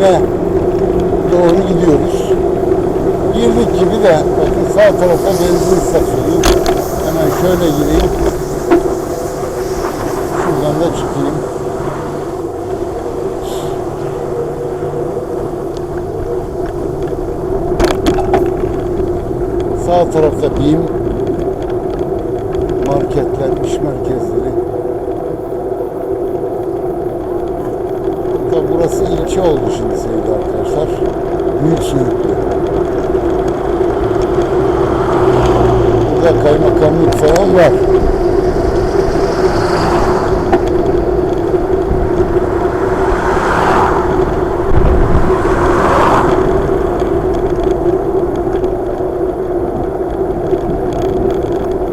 BİM'e doğru gidiyoruz. Girdik gibi de bakın sağ tarafta benzin istasyonu. Hemen şöyle gireyim. Şuradan da çıkayım. Sağ tarafta BİM marketler, iş merkezleri. Tabi burası ilçe oldu şimdi sevgili arkadaşlar. Büyük Söğütlü. Burada kaymakamlık falan var.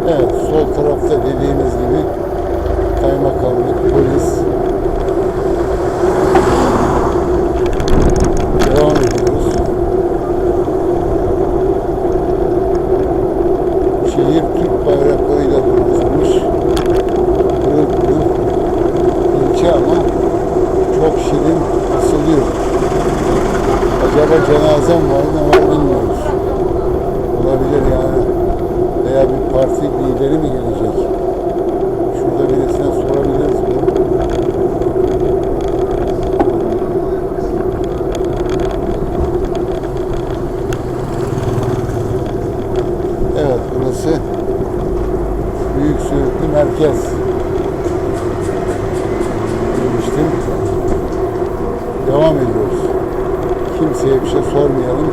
Evet, sol tarafta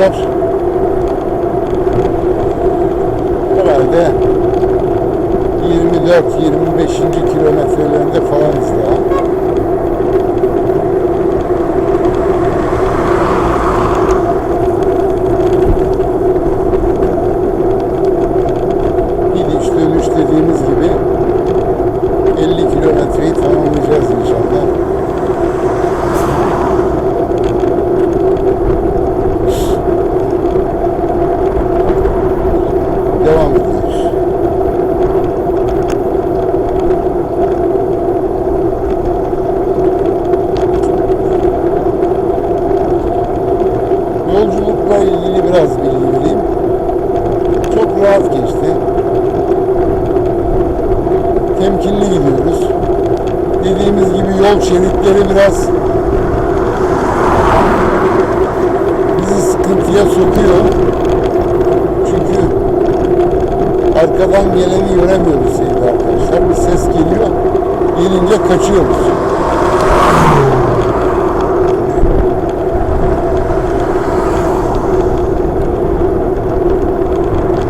sevgili ilgili biraz bilgi vereyim. Çok rahat geçti. Temkinli gidiyoruz. Dediğimiz gibi yol şeritleri biraz bizi sıkıntıya sokuyor. Çünkü arkadan geleni göremiyoruz sevgili arkadaşlar. Bir ses geliyor. Gelince kaçıyoruz.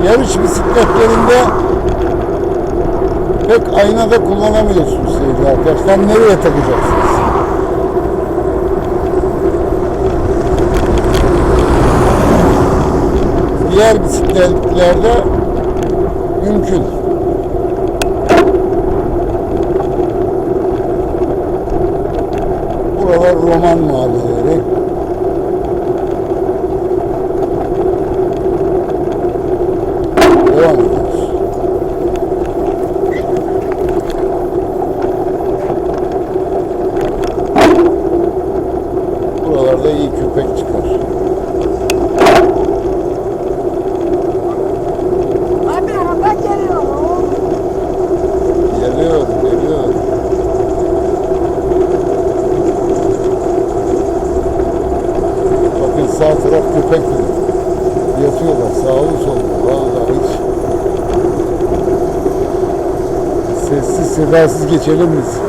Yarış bisikletlerinde pek aynada kullanamıyorsunuz sevgili arkadaşlar. Nereye takacaksınız? Diğer bisikletlerde mümkün. Buralar roman mahalleleri. Sedasız geçelim biz.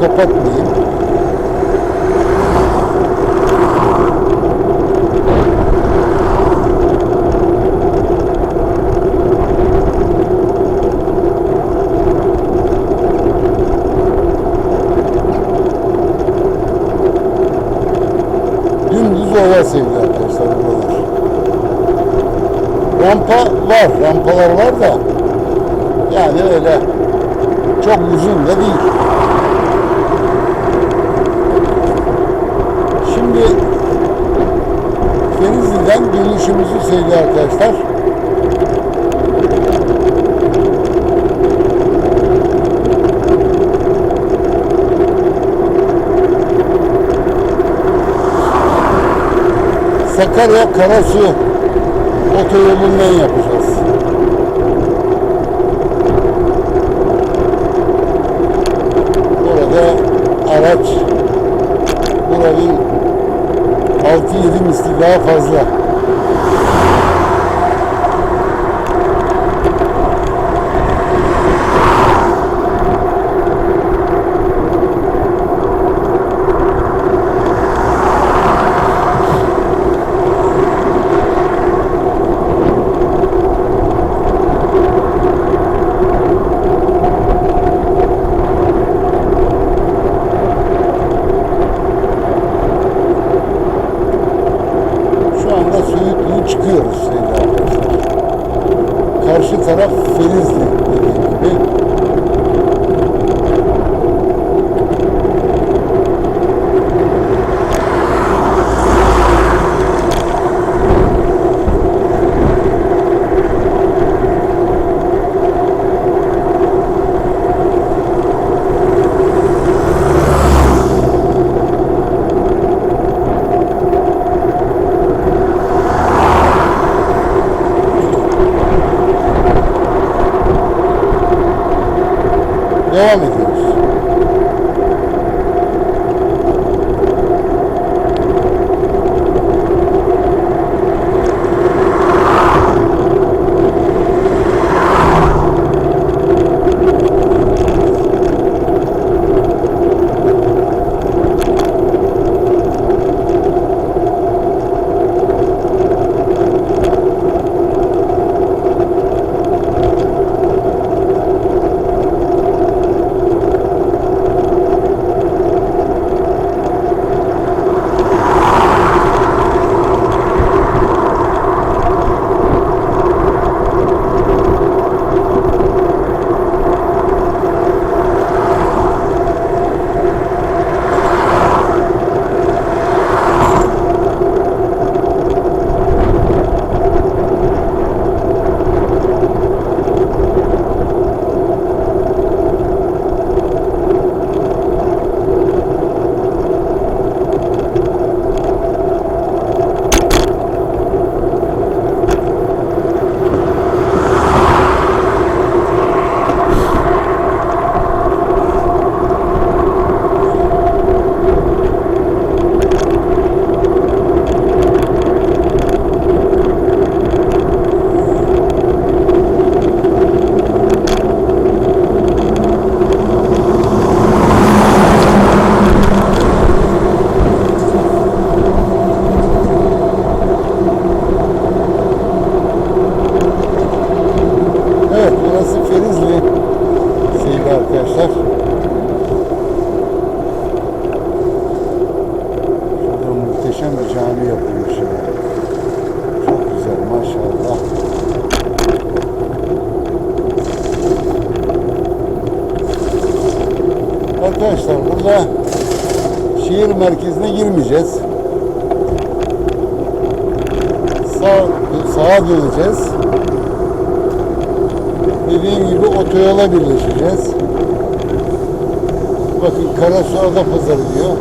Kapatmayayım. Dümdüz ova sevgili arkadaşlar. Rampa var, rampalar var da yani öyle çok uzun da değil. Şimdi Denizli'den dönüşümüzü sevgili arkadaşlar Sakarya Karasu otoyolundan yapacağız. Orada araç buranın 6-7 misli daha fazla. Arkadaşlar burada şehir merkezine girmeyeceğiz. Sağ, sağa döneceğiz. Dediğim gibi otoyola birleşeceğiz. Bakın Karasu Ada Pazarı diyor.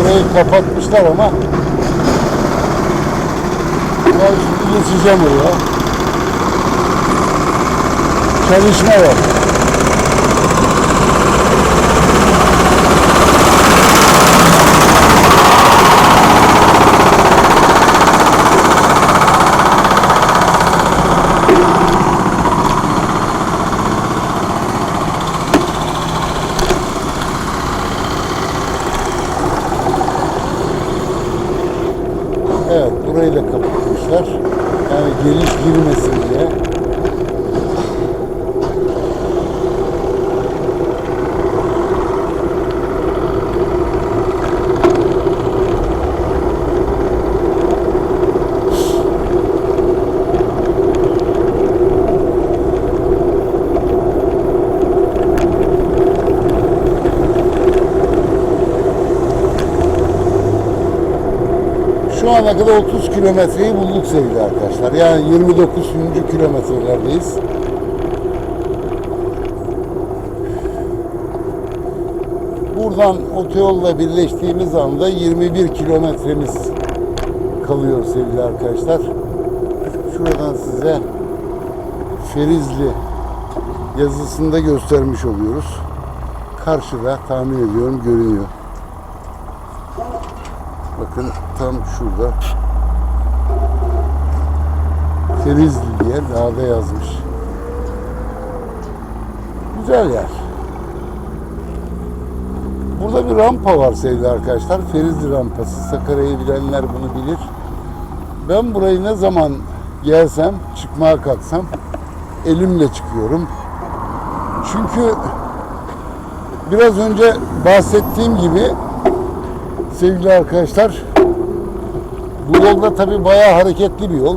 Burayı kapatmışlar ama ben şimdi geçeceğim oraya. Çalışma var. Evet burayı da kapatmışlar. Yani geliş girmesin diye. Şu ana kadar 30 kilometreyi bulduk sevgili arkadaşlar. Yani 29. kilometrelerdeyiz. Buradan otoyolla birleştiğimiz anda 21 kilometremiz kalıyor sevgili arkadaşlar. Şuradan size Ferizli yazısında göstermiş oluyoruz. Karşıda tahmin ediyorum görünüyor. Bakın tam şurada. Ferizli diye dağda yazmış. Güzel yer. Burada bir rampa var sevgili arkadaşlar. Ferizli rampası. Sakarya'yı bilenler bunu bilir. Ben burayı ne zaman gelsem, çıkmaya kalksam elimle çıkıyorum. Çünkü biraz önce bahsettiğim gibi sevgili arkadaşlar bu yolda tabi bayağı hareketli bir yol.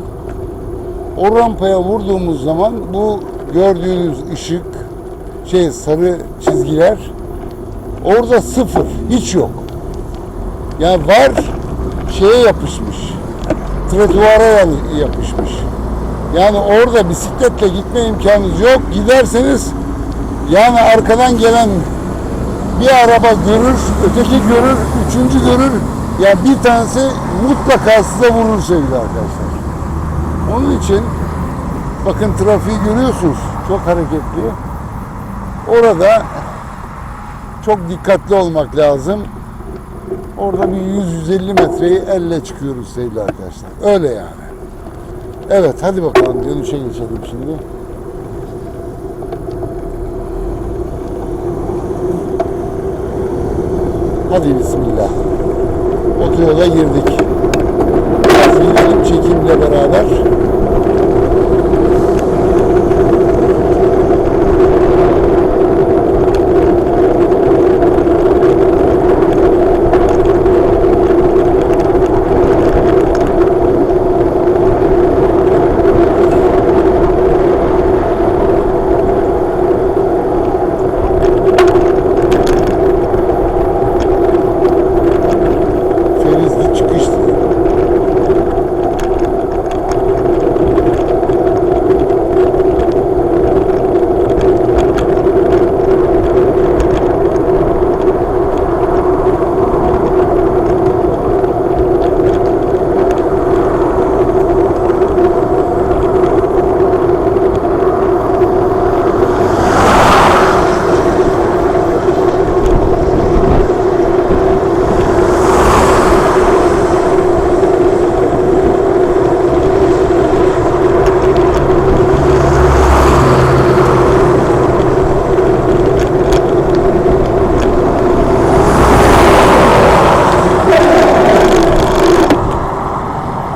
O rampaya vurduğumuz zaman bu gördüğünüz ışık şey sarı çizgiler orada sıfır hiç yok. Yani var şeye yapışmış. Trotuara yani yapışmış. Yani orada bisikletle gitme imkanınız yok. Giderseniz yani arkadan gelen bir araba görür, öteki görür, üçüncü görür. Yani bir tanesi mutlaka size vurur sevgili arkadaşlar. Onun için bakın trafiği görüyorsunuz. Çok hareketli. Orada çok dikkatli olmak lazım. Orada bir 100-150 metreyi elle çıkıyoruz sevgili arkadaşlar. Öyle yani. Evet hadi bakalım dönüşe geçelim şimdi. Hadi bismillah. Otoyola girdik. Çekimle beraber.